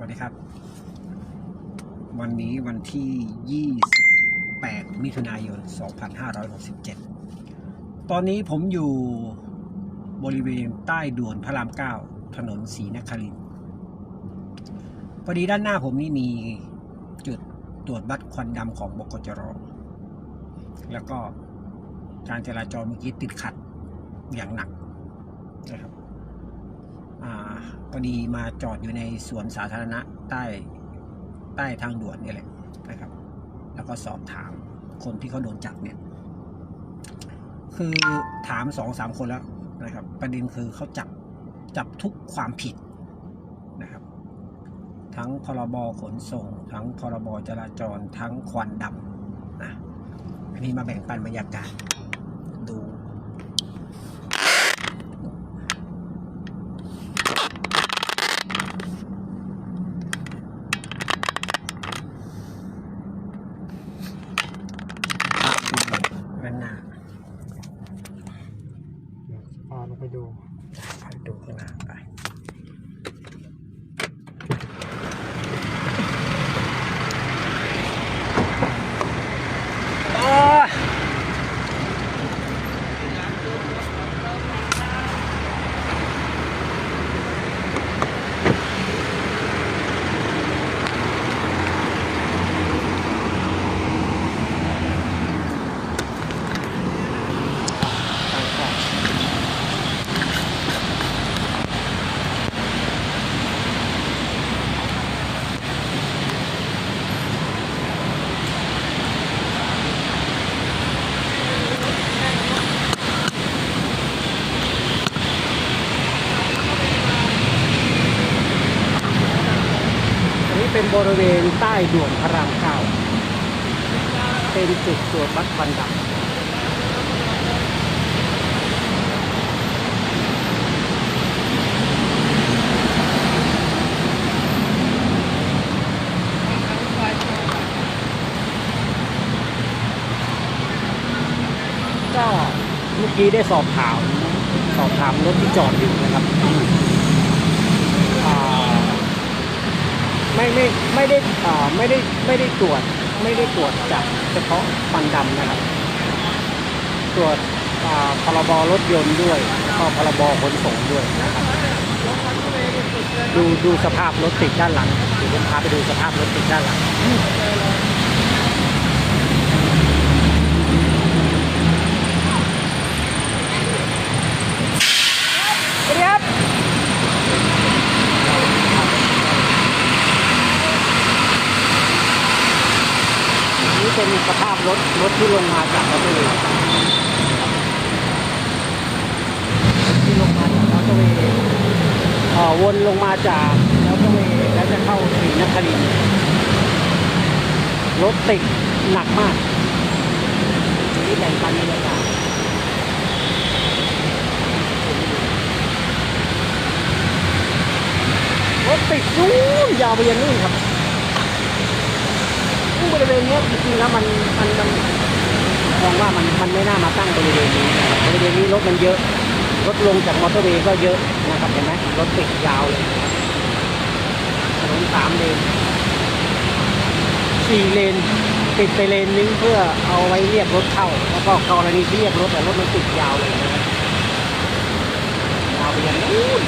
วัสดีครับ วันนี้วันที่ 28 มิถุนายน 2567 ตอนนี้ผมอยู่บริเวณใต้ด่วนพระราม 9 ถนนศรีนครินทร์พอดีด้านหน้าผมนี่มีจุดตรวจวัดควันดำของบกจรแล้วก็การจราจรเมื่อกี้ติดขัดอย่างหนักนะครับ พอดีมาจอดอยู่ในสวนสาธารณะใต้ใต้ทางด่วนนี่แหละนะครับ แล้วก็สอบถามคนที่เขาโดนจับเนี่ย คือถามสองสามคนแล้วนะครับ ประเด็นคือเขาจับจับทุกความผิดนะครับ ทั้งพรบขนส่ง ทั้งพรบจราจรทั้งควันดำนะอันนี้มาแบ่งปันบรรยากาศดู ด้านหน้า พาลงไปดู ไปดูข้างหน้าไปโอ้ยทางเข้า อันนี้เป็น บริเวณใต้ด่วนพระรามเก้าเป็นจุดตรวจวัดควันดำก็เมื่อกี้ได้สอบถาม สอบถามรถที่จอดอยู่นะครับอ่า ไม่ไม่ไม่ได้อ่าไม่ได้ไม่ได้ตรวจไม่ได้ตรวจจับเฉพาะควันดำนะครับ ตรวจอ่าพรบรถยนต์ด้วยก็พรบขนส่งด้วยนะครับ ดูดูสภาพรถติดด้านหลังเดี๋ยวผมพาไปดูสภาพรถติดด้านหลังสวัสดีครับ นี่เป็นสภาพรถรถที่ลงมาจากมอเตอร์เวย์ที่ลงมาจากมอเตอร์เวย์เอ่อวนลงมาจากมอเตอร์เวย์แล้วจะเข้าศรีนครินทร์รถติดหนักมากนี่แบ่งปันบรรยากาศรถติดนู่นยาวไปยันนู่นครับ ซึ่งบริเวณนี้จริงๆแล้วมันมันมันมองว่ามันมันไม่น่ามาตั้งบริเวณนี้นะครับบริเวณนี้รถมันเยอะรถลงจากมอเตอร์เวย์ก็เยอะนะครับเห็นไหมรถติดยาวเลยถนนสามเลนสี่เลนติดไปเลนนึงเพื่อเอาไว้เรียกรถเข้า แล้วก็กรณีเรียกรถแต่รถมันติดยาวเลยนะยาวไปยันนู่น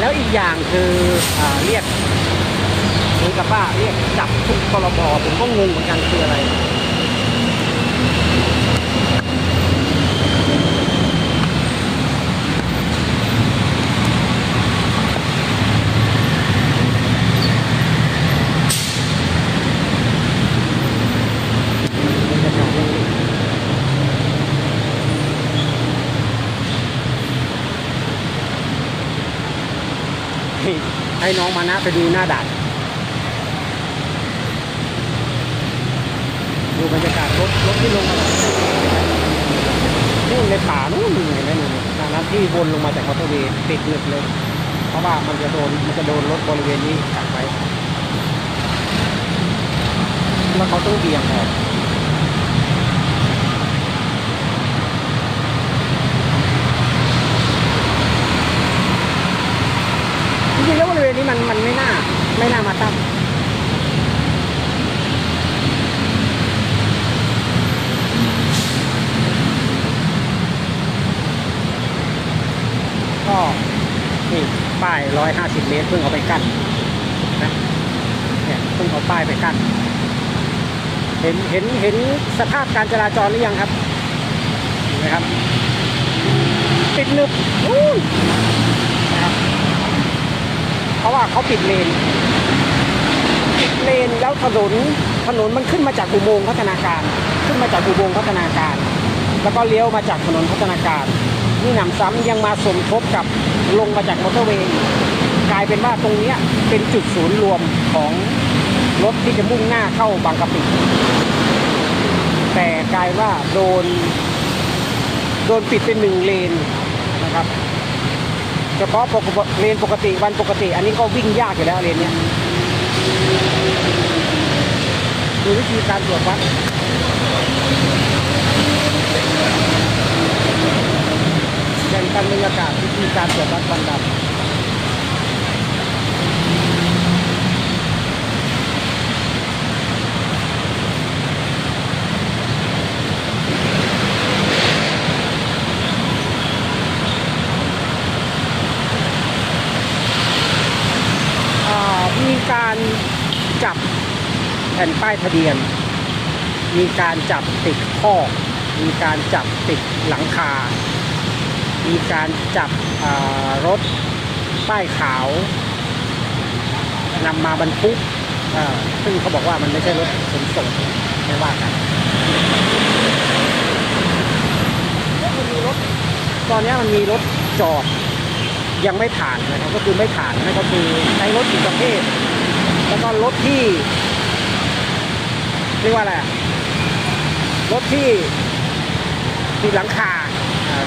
แล้วอีกอย่างคืออเรียกเหมือนกับว่าเรียกจับทุกพรบผมก็งงเหมือนกันคืออะไร ให้น้องมานะไปดูหน้าด่านดูบรรยากาศรถรถที่ลงมานู่นในป่านู่นเห็นไหมนู่นทางนั้นที่วนลงมาจากมอเตอร์เวย์ติดหนึบเลย เพราะว่ามันจะโดนมันจะโดนรถบริเวณนี้กัดไว้แล้วเขาต้องเบี่ยงออก มันมันไม่น่า ไม่น่ามาตั้งก็นี่ป้ายร้อยห้าสิบเมตรเพิ่งเอาไปกั้นนะเนี่ยเพิ่งเอาป้ายไปกั้นเห็นเห็นเห็นสภาพการจราจรหรือยังครับเห็นไหมครับปิดหนึบอู้ยนะครับ เพราะว่าเขาปิดเลนปิดเลนแล้วถนนถนนมันขึ้นมาจากอุโมงค์พัฒนาการ ขึ้นมาจากอุโมงค์พัฒนาการ แล้วก็เลี้ยวมาจากถนนพัฒนาการนี่หนำซ้ำยังมาสมทบกับลงมาจากมอเตอร์เวย์กลายเป็นว่าตรงเนี้ยเป็นจุดศูนย์รวมของรถที่จะมุ่งหน้าเข้าบางกะปิแต่กลายว่าโดน โดนปิดเป็นหนึ่งเลนนะครับ เฉพาะปกเลนปกติวันปกติ อันนี้ก็วิ่งยากอยู่แล้วเลนเนี้ยดูวิธีการตรวจวัดแบ่งกันบรรยากาศวิธีการตรวจวัดควันดำอ่ามีการจับแผ่นป้ายทะเบียน มีการจับติดข้อ มีการจับติดหลังคา มีการจับรถป้ายขาวนำมาบรรทุกซึ่งเขาบอกว่ามันไม่ใช่รถขนส่งไม่ว่ากันแล้วมันมีรถตอนนี้มันมีรถจอดยังไม่ผ่านนะครับก็คือไม่ผ่านนั่นก็คือในรถอีกประเภทแล้วก็รถที่ เรียกว่าอะไรรถที่ติดหลังคา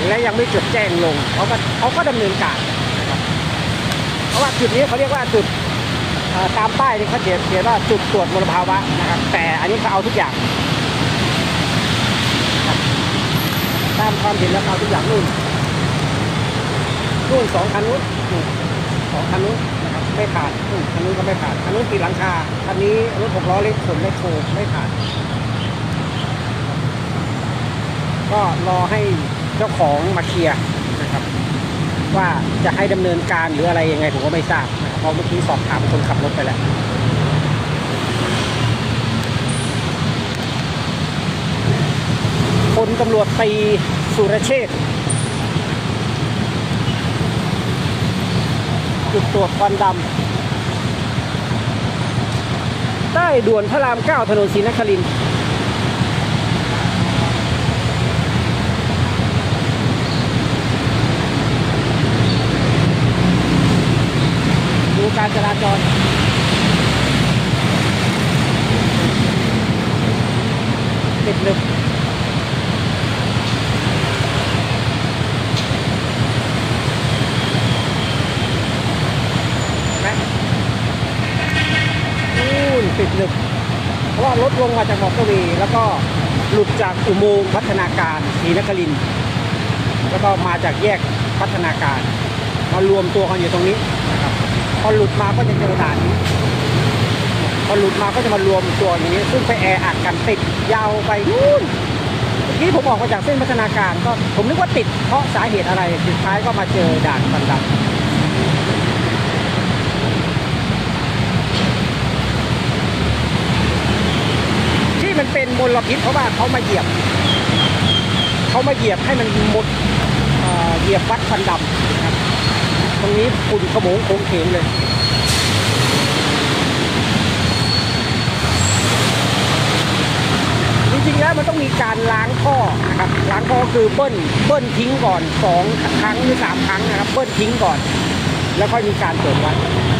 และยังไม่จดแจ้งลงเขาก็เขาก็ดำเนินการเพราะว่าจุดนี้เขาเรียกว่าจุดตามป้ายที่เขาเขียนเขียนว่าจุดตรวจมลภาวะนะครับ แต่อันนี้เขาเอาทุกอย่างตามความเห็นแล้วเขาเอาทุกอย่างนู่นนู่นสองคันนู้นสองคันนู้น ไม่ผ่านนู่นคันนู้นก็ไม่ผ่านคันนู้นติดหลังคาคันนี้รถหกล้อเล็กขนไม่โคไม่ผ่าน ก็รอให้เจ้าของมาเคลียร์นะครับ ว่าจะให้ดำเนินการหรืออะไรยังไงผมก็ไม่ทราบนะครับเพราะเมื่อกี้สอบถามคนขับรถไปแล้วคนตำรวจตีสุรเชษฐ์ จุดตรวจควันดำใต้ด่วนพระรามเก้าถนนศรีนครินทร์ดูการจราจรติดหนึบไหมนู่น ติดหนึบเพราะว่ารถลงมาจากมอเตอร์เวย์แล้วก็หลุดจากอุโมงค์พัฒนาการศรีนครินทร์แล้วก็มาจากแยกพัฒนาการมารวมตัวกันอยู่ตรงนี้นะครับพอหลุดมาก็จะเจอด่านนี้พอหลุดมาก็จะมารวมตัวอย่างนี้ซึ่งไปแออัดกันติดยาวไปนู่นเมื่อกี้ผมออกมาจากเส้นพัฒนาการก็ผมนึกว่าติดเพราะสาเหตุอะไรสุดท้ายก็มาเจอด่านฟันดำ ที่มันเป็นมลพิษเพราะว่าเขามาเหยียบเขามาเหยียบให้มันหมดเหยียบวัดควันดำนะครับ ตรงนี้ฝุ่นขโมงโค้งเขงเลยจริงๆแล้วมันต้องมีการล้างท่อนะครับล้างท่อคือเบิ้ลเบิ้ลทิ้งก่อนสองครั้งหรือสามครั้งนะครับ เบิ้ลทิ้งก่อน แล้วค่อยมีการตรวจวัด นะ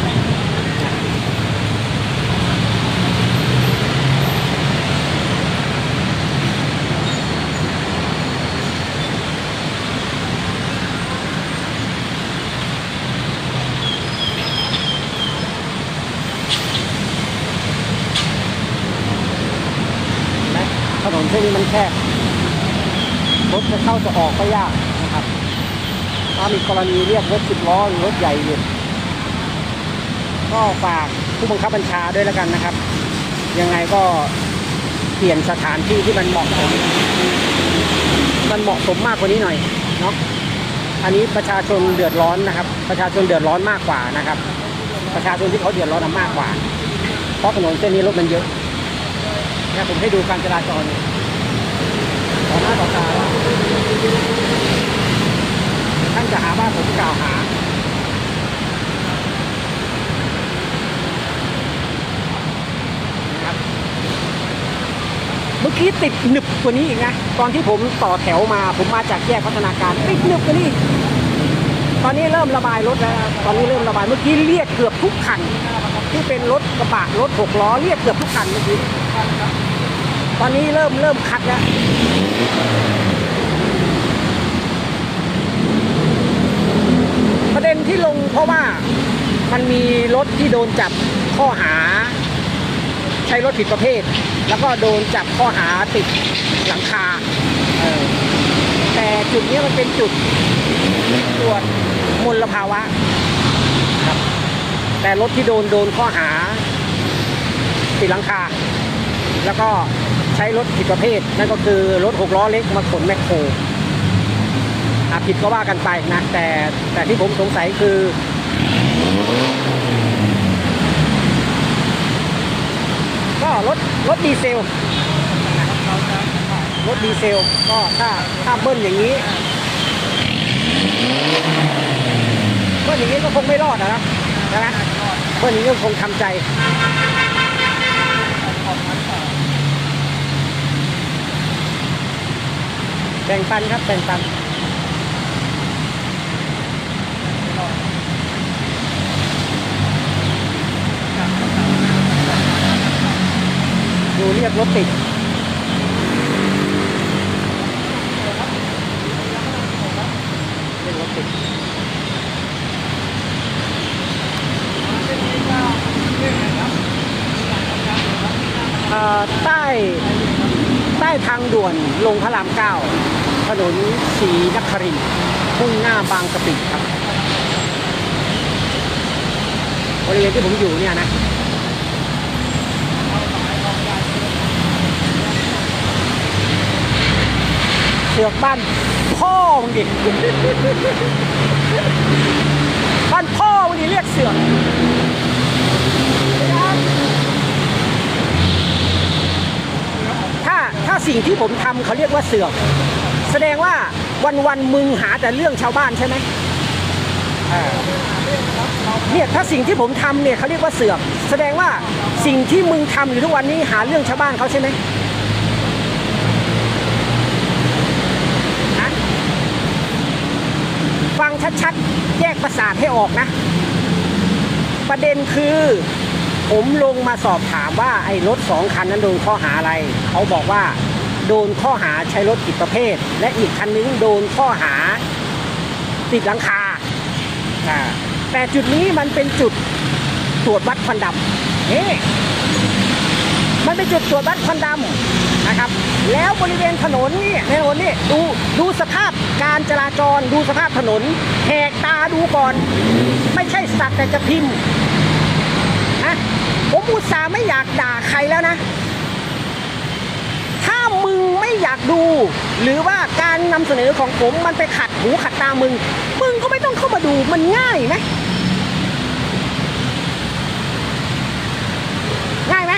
ถนนเส้นนี้มันแคบรถจะเข้าจะออกก็ยากนะครับ ถ้ามีกรณีเรียกรถสิบล้อหรือรถใหญ่อยู่ก็ฝากผู้บังคับบัญชาด้วยแล้วกันนะครับ ยังไงก็เปลี่ยนสถานที่ที่มันเหมาะสมมันเหมาะสมมากกว่านี้หน่อยเนาะอันนี้ประชาชนเดือดร้อนนะครับ ประชาชนเดือดร้อนมากกว่านะครับ ประชาชนที่เขาเดือดร้อนมากกว่า เพราะถนนเส้นนี้รถมันเยอะเนี่ยผมให้ดูการจราจรเนี่ยาต่อตาท่านจะหาว่าผมกล่าวหาเมื่อกี้ติดหนึบกว่านี้อีกนะ ตอนที่ผมต่อแถวมา ผมมาจากแยกพัฒนาการติดหนึบกว่านี้ ตอนนี้เริ่มระบายรถแล้ว ตอนนี้เริ่มระบาย เมื่อกี้เรียกเกือบทุกคัน ที่เป็นรถกระบะรถหกล้อเรียกเกือบทุกคันเมื่อกี้ ตอนนี้เริ่มเริ่มคัดแล้วประเด็นที่ลงเพราะว่ามันมีรถที่โดนจับข้อหา ใช้รถผิดประเภท แล้วก็โดนจับข้อหาติดหลังคาแต่จุดนี้มันเป็นจุดตรวจมลภาวะครับ แต่รถที่โดนโดนข้อหาติดหลังคา แล้วก็ ช้รถผิดประเภท นั่นก็คือรถหกล้อเล็กมาขนแมคโครอะผิดก็ว่ากันไปนะแต่แต่ที่ผมสงสัยคือก็รถรถดีเซลรถดีเซลก็ถ้าถ้าเบิ้ลอย่างนี้เบิ้ลอย่างนี้ก็คงไม่รอดอะนะเบิ้ลอย่างนี้ก็คงทำใจ แบ่งปันครับแบ่งปันดูเรียกรถติดเรียกรถติดใต้ใต้ทางด่วนลงพระรามเก้า นนศรีนครินมุ่งหน้าบางกะปิครับบริเวณที่ผมอยู่เนี่ยนะเสือกบ้านพ่อมึงดิบ้านพ่อมึงดิเรียกเสือกถ้าถ้าสิ่งที่ผมทำเขาเรียกว่าเสือก แสดงว่าวันวันมึงหาแต่เรื่องชาวบ้านใช่ไหมเนี่ยถ้าสิ่งที่ผมทำเนี่ยเขาเรียกว่าเสือกแสดงว่าสิ่งที่มึงทำอยู่ทุกวันนี้หาเรื่องชาวบ้านเขาใช่ไหมนะฟังชัดๆ แยกประสาทให้ออกนะ ประเด็นคือ ผมลงมาสอบถามว่าไอ้รถสองคันนั้นโดนข้อหาอะไร เขาบอกว่า โดนข้อหาใช้รถผิดประเภท และอีกคันนึงโดนข้อหาติดหลังคาอ่าแต่จุดนี้มันเป็นจุดตรวจวัดควันดำเฮ้มันเป็นจุดตรวจวัดควันดำนะครับ แล้วบริเวณถนนนี่ในถนนนี่ดูดูสภาพการจราจรดูสภาพถนนแหกตาดูก่อน ไม่ใช่สักแต่จะพิมพ์นะผมอุตส่าห์ไม่อยากด่าใครแล้วนะถ้ามึง ไม่อยากดู หรือว่าการนำเสนอของผมมันไปขัดหูขัดตามึง มึงก็ไม่ต้องเข้ามาดูมันง่ายไหมง่ายไหม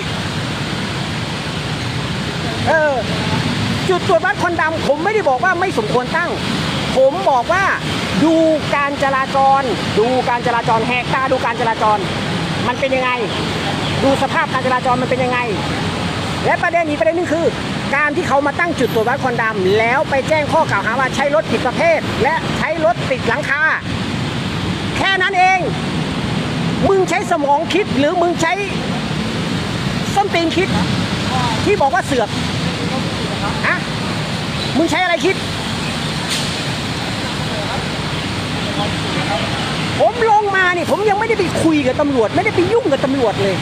เออจุดตรวจวัดควันดำผมไม่ได้บอกว่าไม่สมควรตั้ง ผมบอกว่าดูการจราจร ดูการจราจรแหกตาดูการจราจร มันเป็นยังไง ดูสภาพการจราจรมันเป็นยังไง และประเด็นอีกประเด็นหนึงคือ การที่เขามาตั้งจุดตรวจวัดควันดำแล้วไปแจ้งข้อกล่าวหาว่าใช้รถผิดประเภท และใช้รถติดหลังคาแค่นั้นเอง มึงใช้สมองคิดหรือมึงใช้ส้นตีนคิด ที่บอกว่าเสือกอะมึงใช้อะไรคิด ผมลงมานี่ผมยังไม่ได้ไปคุยกับตำรวจ ไม่ได้ไปยุ่งกับตำรวจเลย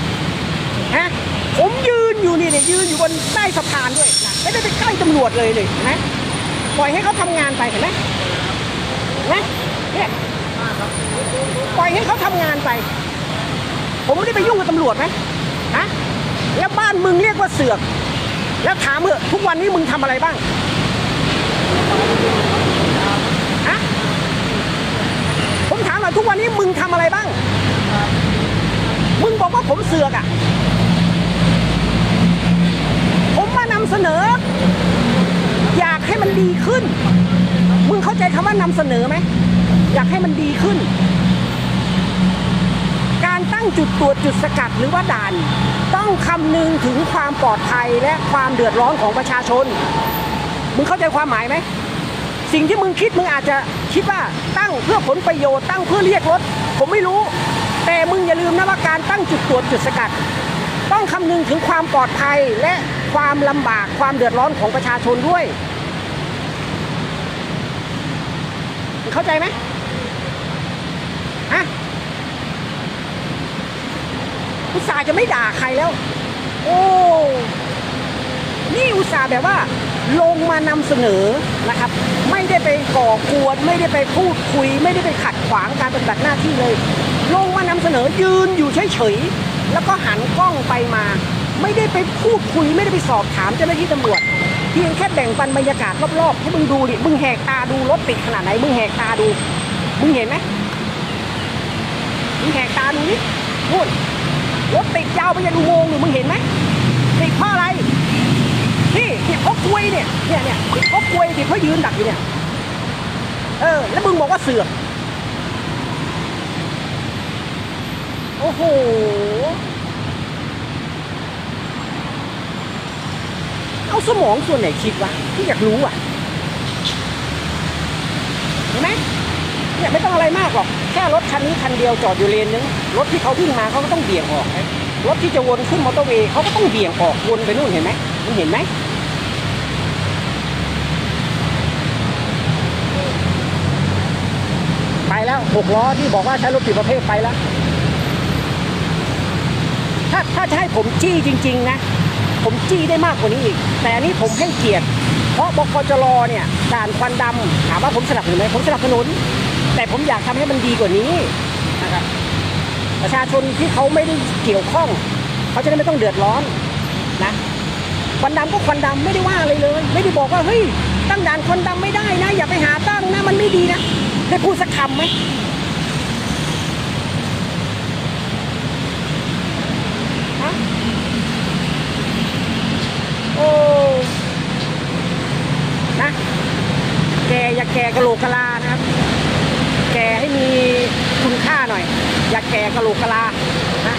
ฮะ ผมยืนอยู่นี่เนี่ยยืนอยู่บนใต้สะพานด้วยนะไม่ได้ไปใกล้ตำรวจเลยเลยนไหมปล่อยให้เขาทำงานไปเห็นไหมเห็นไหมเนี่ยปล่อยให้เขาทำงานไป ผมไม่ได้ไปยุ่งกับตำรวจไหมฮะแล้วบ้านมึงเรียกว่าเสือก แล้วถามเถอะทุกวันนี้มึงทำอะไรบ้างฮะผมถามหน่อยทุกวันนี้มึงทำอะไรบ้าง มึงบอกว่าผมเสือกอะมมานำเสนอ อยากให้มันดีขึ้น มึงเข้าใจคำว่านำเสนอไหม อยากให้มันดีขึ้น การตั้งจุดตรวจจุดสกัดหรือว่าด่าน ต้องคำนึงถึงความปลอดภัยและความเดือดร้อนของประชาชน มึงเข้าใจความหมายไหม สิ่งที่มึงคิดมึงอาจจะคิดว่าตั้งเพื่อผลประโยชน์ตั้งเพื่อเรียกรถ ผมไม่รู้ แต่มึงอย่าลืมนะว่าการตั้งจุดตรวจจุดสกัด ต้องคำนึงถึงความปลอดภัยและ ความลำบากความเดือดร้อนของประชาชนด้วย เข้าใจไหมฮะอุตส่าห์จะไม่ด่าใครแล้ว โอ้นี่อุตส่าห์แบบว่า ลงมานำเสนอนะครับ ไม่ได้ไปก่อกวน ไม่ได้ไปพูดคุย ไม่ได้ไปขัดขวางการปฏิบัติหน้าที่เลย ลงมานำเสนอยืนอยู่เฉยๆแล้วก็หันกล้องไปมา ไม่ได้ไปพูดคุยไม่ได้ไปสอบถามเจ้าหน้าที่ตำรวจเพียงแค่แบ่งปันบรรยากาศรอบๆให้มึงดูดิมึงแหกตาดูรถติดขนาดไหนมึงแหกตาดูมึงเห็นไหมมึงแหกตาดูนี่นู่นรถติดยาวไปยันอุโมงค์นี่มึงเห็นไหมติดเพราะอะไรนี่เนี่ยเขากลวยเนี่ยเนี่ยเนี่ยเขากลวยที่เขายืนดักอยู่เนี่ยเออแล้วมึงบอกว่าเสือกโอ้โห เอา สมองส่วนไหนคิดวะที่อยากรู้อะเห็นไหมเนี่ยไม่ต้องอะไรมากหรอกแค่รถคันนี้คันเดียวจอดอยู่เลนนึงรถที่เขาวิ่งมาเขาก็ต้องเบี่ยงออกนะรถที่จะวนขึ้นมอเตอร์เวย์เขาก็ต้องเบี่ยงออกวนไปนู่นเห็นไหมมึงเห็นไหมไปแล้วหกล้อที่บอกว่าใช้รถผิดประเภทไปแล้ว ถ้าถ้าจะให้ผมจี้จริง ๆ นะ ผมจี้ได้มากกว่านี้อีก แต่อันนี้ผมให้เกียรติ เพราะบกจรเนี่ยด่านควันดำถามว่าผมสนับสนุนไหมผมสนับสนุน แต่ผมอยากทำให้มันดีกว่านี้นะครับประชาชนที่เขาไม่ได้เกี่ยวข้อง เขาจะได้ไม่ต้องเดือดร้อนนะควันดำก็ควันดำไม่ได้ว่าอะไรเลย ไม่ได้บอกว่าเฮ้ยตั้งด่านควันดำไม่ได้นะ อย่าไปหาตั้งนะมันไม่ดีนะได้พูดสักคำไหมฮะโอ้นะ แก่กะโหลกกะลานะครับ แกให้มีคุณค่าหน่อย อย่าแกกะโหลกกะลานะ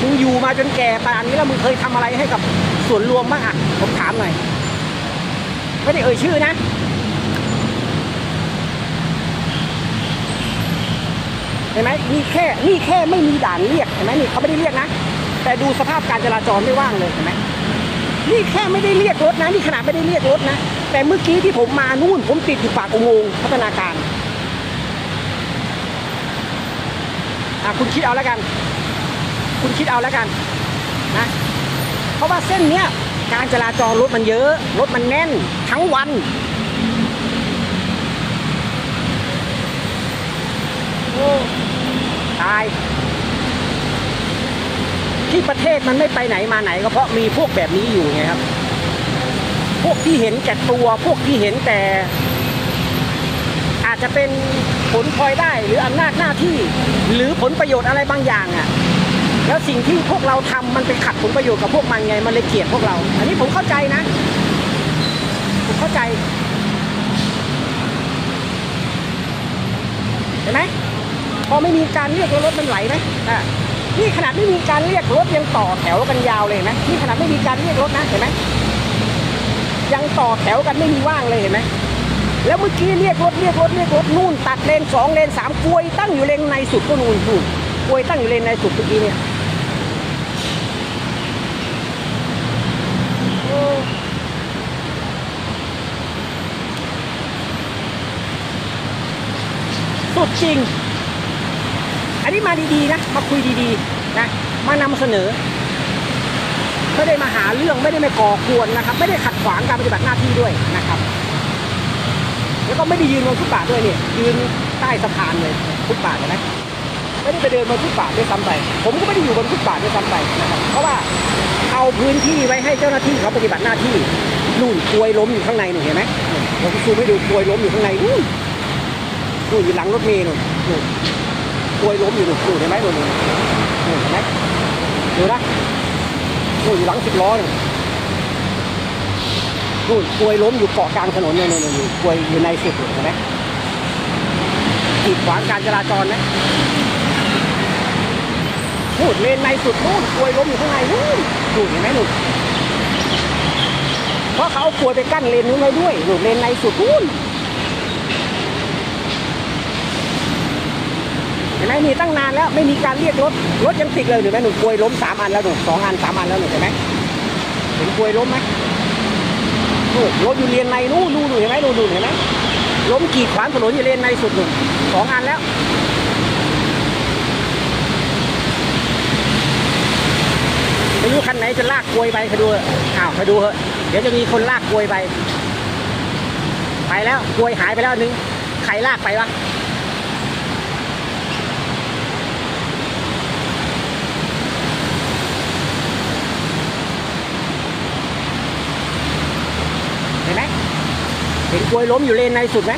มึงอยู่มาจนแก่ป่านนี้แล้วมึงเคยทำอะไรให้กับส่วนรวมบ้างอะผมถามหน่อยไม่ได้เอ่ยชื่อนะเห็นไหมนี่แค่นี่แค่ไม่มีด่านเรียกเห็นไหมนี่เขาไม่ได้เรียกนะ แต่ดูสภาพการจราจรไม่ว่างเลยเห็นไหมนี่แค่ไม่ได้เรียกรถนะนี่ขนาดไม่ได้เรียกรถนะ แต่เมื่อกี้ที่ผมมานู่น ผมติดอยู่ปากอุโมงค์พัฒนาการอะคุณคิดเอาแล้วกัน คุณคิดเอาแล้วกันนะ เพราะว่าเส้นเนี้ยการจราจรรถมันเยอะ รถมันแน่นทั้งวันโอ้ตาย ที่ประเทศมันไม่ไปไหนมาไหนก็เพราะมีพวกแบบนี้อยู่ไงครับ พวกที่เห็นแก่ตัว พวกที่เห็นแต่ อาจจะเป็นผลพลอยได้หรืออำนาจหน้าที่ หรือผลประโยชน์อะไรบางอย่างอะ่ะแล้วสิ่งที่พวกเราทำมันไปขัดผลประโยชน์กับพวกมันไงมันเลยเกลียดพวกเรา อันนี้ผมเข้าใจนะ ผมเข้าใจเห็นไหมพอไม่มีการเรียกล้วรถมันไหลไหมอะนี่ขนาดไม่มีการเรียกรถยังต่อแถวกันยาวเลยนไหมนี่ขนาดไม่มีการเรียกรถนะเห็นไหม ยังต่อแถวกันไม่มีว่างเลยเห็นไหมแล้วเมื่อกี้เรียกรถเรียกรถเรียกรถนู่นตัดเลนสองเลนสามกลวยตั้งอยู่เลนในสุดก็นู่นนู่นกลวยตั้งอยู่เลนในสุดเมื่อกี้เนี่ยสุดจริง อันนี้มาดีๆนะ มาคุยดีๆนะ มานำเสนอ ไม่ได้มาหาเรื่องไม่ได้มาก่อกวนนะครับ ไม่ได้ขัดขวางการปฏิบัติหน้าที่ด้วยนะครับ แล้วก็ไม่ได้ยืนบนฟุตบาทด้วยเนี่ยยืนใต้สะพานเลยฟุตบาทเห็นไหมไม่ได้ไปเดินบนฟุตบาทด้วยซ้ำไป ผมก็ไม่ได้อยู่บนฟุตบาทด้วยซ้ำไปนะครับ เพราะว่าเอาพื้นที่ไว้ให้เจ้าหน้าที่เขาปฏิบัติหน้าที่นู่นกลวยล้มอยู่ข้างในหนูเห็นไหมผมซูมให้ดูกลวยล้มอยู่ข้างในนู่นนู่นอยู่หลังรถเมล์นู่นนู่นกลวยล้มอยู่นู่นนู่นเห็นไหมนู่นนู่นนู่นเห็นไหมดูนะ นู่นอยู่หลังสิบล้อเนู่นนู่นกลวยล้มอยู่เกาะกลางถนนนู่นนู่นนู่กลวยอยู่ในสุดเห็นไหมกีดขวางการจราจรนะนู่นเลนในสุดนู่นกลวยล้มอยู่ข้างในนู่นนู่นเห็นไหมนู่นเพราะเขาเอากลวยไปกั้นเลนนู้นไว้ด้วยนู่นเลนในสุดนู่น ห็นไหมนี่ตั้งนานแล้วไม่มีการเรียกรถรถยังติดเลยเห็นไหมหนุ่นกลวยล้มสามอันแล้วหนุ่นสองอันสามอันแล้วหนุ่นเห็นไหมเห็นกลวยล้มไหมนู่รถอยู่เลนในนู่นนู่นนู่นเห็นไหมนู่นนู่นเห็นไหมล้มกีดขวางถนนอยู่เลนในสุดหนุ่นสองอันแล้วไม่รู้คันไหนจะลากกลวยไปไปดูอ้าวไปดูเถอะเดี๋ยวจะมีคนลากกลวยไป ไปแล้วกลวยหายไปแล้วนึงใครลากไปวะ เห็นไหม เห็นกล้วยล้มอยู่เลนในสุดไหม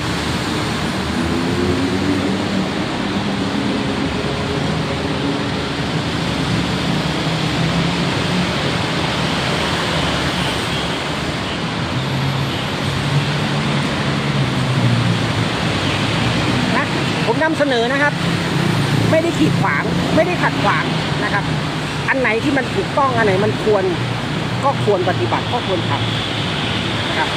นะผมนำเสนอนะครับ ไม่ได้ขีดขวางไม่ได้ขัดขวางนะครับ อันไหนที่มันถูกต้องอันไหนมันควรก็ควรปฏิบัติก็ควรทำนะครับ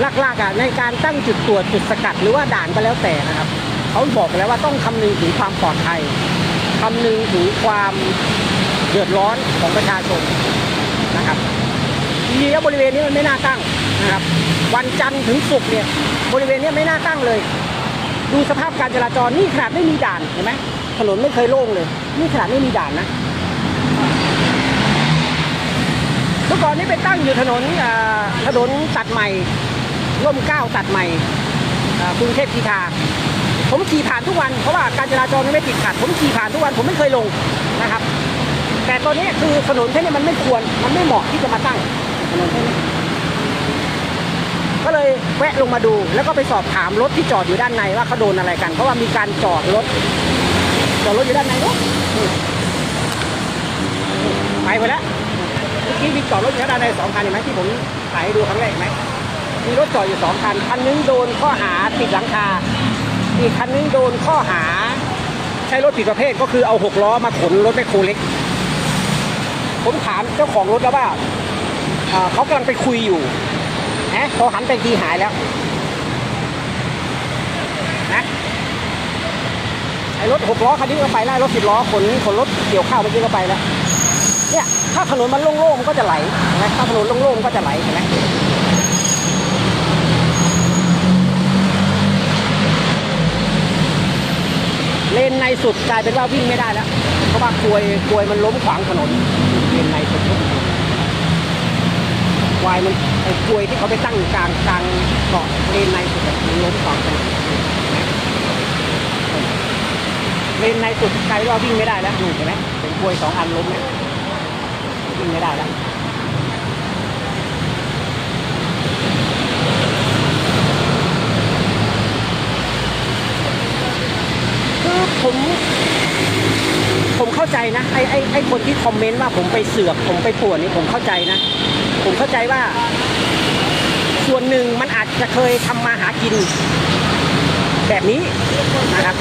หลักๆอะในการตั้งจุดตรวจจุดสกัดหรือว่าด่านก็แล้วแต่นะครับเขาบอกแล้วว่าต้องคำนึงถึงความปลอดภัยคำนึงถึงความเดือดร้อนของประชาชนนะครับจริงๆแล้บริเวณนี้มันไม่น่าตั้งนะครับ วันจันทร์ถึงศุกร์เนี่ยบริเวณนี้ไม่น่าตั้งเลย ดูสภาพการจราจรนี่ขนาดไม่มีด่านเห็นไหมถนนไม่เคยโล่งเลยนี่ขนาดไม่มีด่านนะเมื่อก่อนนี้ไปตั้งอยู่ถนนถนนตัดใหม่ ร่มเก้าตัดใหม่กรุงเทพกีทาผมขี่ผ่านทุกวันเพราะว่าการจราจรมันไม่ติดขัด ผมขี่ผ่านทุกวันผมไม่เคยลงนะครับ แต่ตอนนี้คือถนนเส้นนี้มันไม่ควรมันไม่เหมาะที่จะมาตั้งถนนเส้นนี้ก็เลยแวะลงมาดู แล้วก็ไปสอบถามรถที่จอดอยู่ด้านในว่าเขาโดนอะไรกัน เพราะว่ามีการจอดรถจอดรถอยู่ด้านในเนอะไปไปแล้วเมื่อกี้มีจอดรถอยู่ด้านในสองคันเห็นไหมที่ผมถ่ายให้ดูครั้งแรกไหม มีรถจอดอยู่สองคัน คันนึงโดนข้อหาติดหลังคา อีกคันนึงโดนข้อหา ใช้รถผิดประเภทก็คือเอาหกล้อมาขนรถแมคโครเล็ก ผมถามเจ้าของรถแล้วว่าเขากำลังไปคุยอยู่นะพอหันไปทีหายแล้วนะไอ้รถหกล้อคันนี้ก็ไปแล้วรถสิบล้อขนขนรถเกี่ยวข้าวเมื่อกี้ก็ไปแล้วเนี่ยถ้าถนนมันโล่งๆมันก็จะไหลนไหมถ้าถนนโล่งๆมันก็จะไหลเห็นไหม เลนในสุดกลายเป็นว่าวิ่งไม่ได้แล้วเพราะว่ากลวยกลวยมันล้มขวางถนนเลนในสุดทุกควายมันไอ้กลวยที่เขาไปตั้งกลางกลางเกาะเลนในสุดมันล้มขวางถนนเลนในสุดกลายเป็นว่าวิ่งไม่ได้แล้วดูเห็นไหมเป็นกลวยสองอันล้มเนี่ยวิ่งไม่ได้แล้ว คือผม ผมเข้าใจ นะไอ้ไอ้ไอ้คนที่คอมเมนต์ว่าผมไปเสือกผมไปป่วนนี่ผมเข้าใจนะ ผมเข้าใจว่า ส่วนหนึ่งมันอาจจะเคยทำมาหากิน แบบนี้นะครับ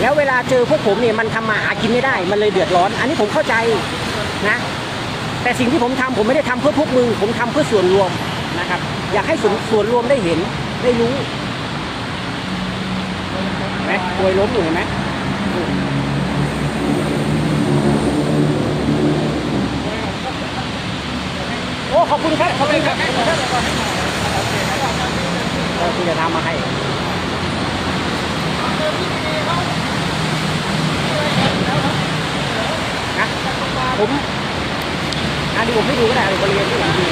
แล้วเวลาเจอพวกผมเนี่ยมันทำมาหากินไม่ได้ มันเลยเดือดร้อน อันนี้ผมเข้าใจนะ แต่สิ่งที่ผมทำผมไม่ได้ทำเพื่อพวกมึง ผมทำเพื่อส่วนรวมนะครับ อยากให้ส่วนส่วนรวมได้เห็นได้รู้ไหมกลวยล้มอยู่เห็นไหมโอ้ ขอบคุณครับขอบคุณครับ ขอบคุณครับเออคุณจะทำมาให้นะผมอันนี้ผมไม่ดูก็ได้บริเวณที่ผมดู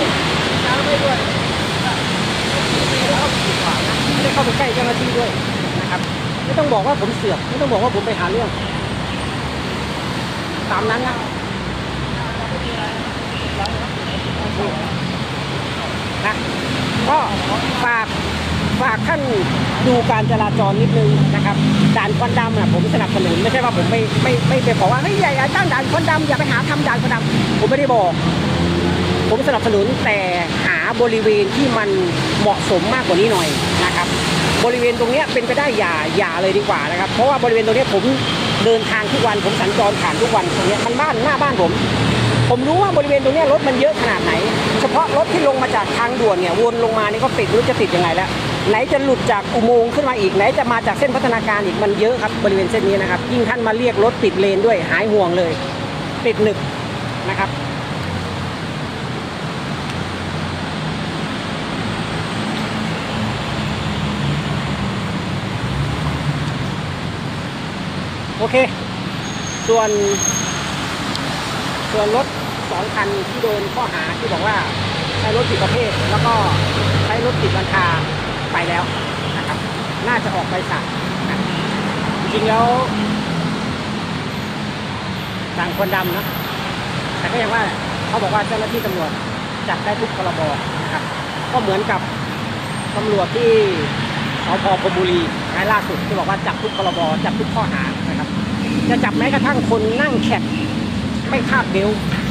ไม่ได้เข้าไปใกล้เจ้าหน้าที่ด้วยนะครับ ไม่ต้องบอกว่าผมเสือก ไม่ต้องบอกว่าผมไปหาเรื่อง ตามนั้นนะ นะก็ฝากฝากท่านดูการจราจรนิดนึงนะครับด่านควันดำอะผมสนับสนุนไม่ใช่ว่าผมไม่ไม่ไม่ไปบอกว่าเฮ้ยอย่าตั้งด่านควันดำอย่าไปหาทำด่านควันดำผมไม่ได้บอก ผมสนับสนุนแต่หาบริเวณที่มันเหมาะสมมากกว่านี้หน่อยนะครับ บริเวณตรงนี้เป็นไปได้อย่าอย่าเลยดีกว่านะครับ เพราะว่าบริเวณตรงนี้ผมเดินทางทุกวันผมสัญจรผ่านทุกวันตรงนี้มันบ้านหน้าบ้านผม ผมรู้ว่าบริเวณตรงนี้รถมันเยอะขนาดไหน เฉพาะรถที่ลงมาจากทางด่วนเนี่ยวนลงมานี่ก็ติดไม่รู้จะติดยังไงแล้วไหนจะหลุดจากอุโมงค์ขึ้นมาอีกไหนจะมาจากเส้นพัฒนาการอีกมันเยอะครับบริเวณเส้นนี้นะครับยิ่งท่านมาเรียกรถติดเลนด้วยหายห่วงเลย ติดหนึบนะครับโอเค ส่วน ส่วนรถสองคันที่โดนข้อหาที่บอกว่า ช้รถผิดประเภท แล้วก็ใช้รถติดราคาไปแล้วนะครับ น่าจะออกใบสั่งนะจริงๆแล้วต่างคนดำเนะแต่ก็ยังว่าเขาบอกว่าเจ้าหน้าที่ตำรวจจับได้ทุกพรบนะครับ ก็เหมือนกับตำรวจที่สพพบุรีรายล่าสุดที่บอกว่าจับทุกพรบจับทุกข้อหานะครับ จะจับแม้กระทั่งคนนั่งแคปไม่คาดเบลนะ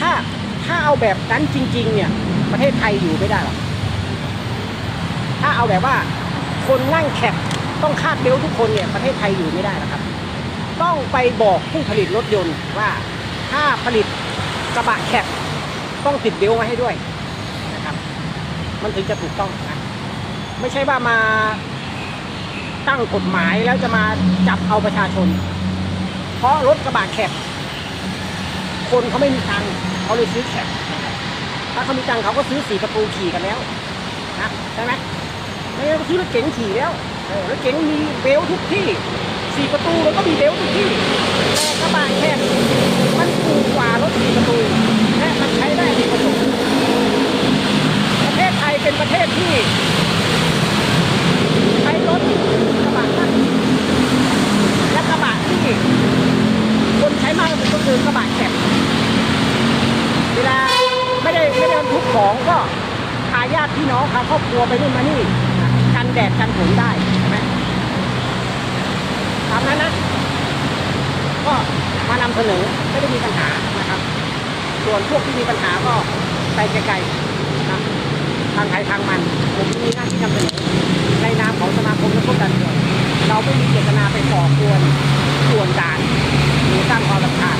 ถ้า ถ้าเอาแบบนั้นจริง ๆ เนี่ย ประเทศไทยอยู่ไม่ได้หรอกถ้าเอาแบบว่าคนนั่งแคปต้องคาดเบลทุกคนเนี่ยประเทศไทยอยู่ไม่ได้หรอกครับ ต้องไปบอกผู้ผลิตรถยนต์ว่าถ้าผลิตกระบะแคปต้องติดเบลต์มาให้ด้วยนะครับ มันถึงจะถูกต้องนะไม่ใช่ว่ามาตั้งกฎหมายแล้วจะมาจับเอาประชาชน เพราะรถกระบะแคบคนเขาไม่มีตังค์ เขาเลยซื้อแข็งถ้าเขามีตังค์เขาก็ซื้อสี่ประตูขี่กันแล้วนะใช่ไหมไม่งั้นซื้อรถเก๋งขี่แล้วรถเก๋งมีเบลทุกที่สี่ประตูแล้วก็มีเบลทุกที่แต่กระบะแคบมันถูกกว่ารถสี่ประตูและมันใช้ได้ในประโยชน์ประเทศไทยเป็นประเทศที่ ใช้รถกระบะนั่งและกระบะที่คนใช้มากที่สุดก็คือกระบะแคบเวลาไม่ได้ไม่ได้บรรทุกของก็พาญาติพี่น้ัวไปนู่นมานี่กันแดดกันฝนได้ใช่ไหมตามนั้นนะ ก็มานำเสนอไม่ได้มีปัญหานะครับ ส่วนพวกที่มีปัญหาก็ไปไกลๆนะทางใครทางมัน ผมมีหน้าที่นำเสนอในนามของสมาคมนักโทษการเมืองเราไม่มีเจตนาไปก่อกวนส่วนด่านหรือสร้างความรำคาญ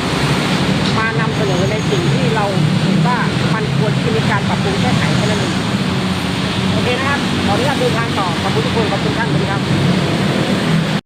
มานำเสนอในสิ่งที่เราเห็นว่ามันควรที่จะมีการปรับปรุงแก้ไขแค่นั้นเอง เคนะครับขออนุญาตเดินทางต่อขอบคุณทุกคน ขอบคุณท่านสวัสดีครับ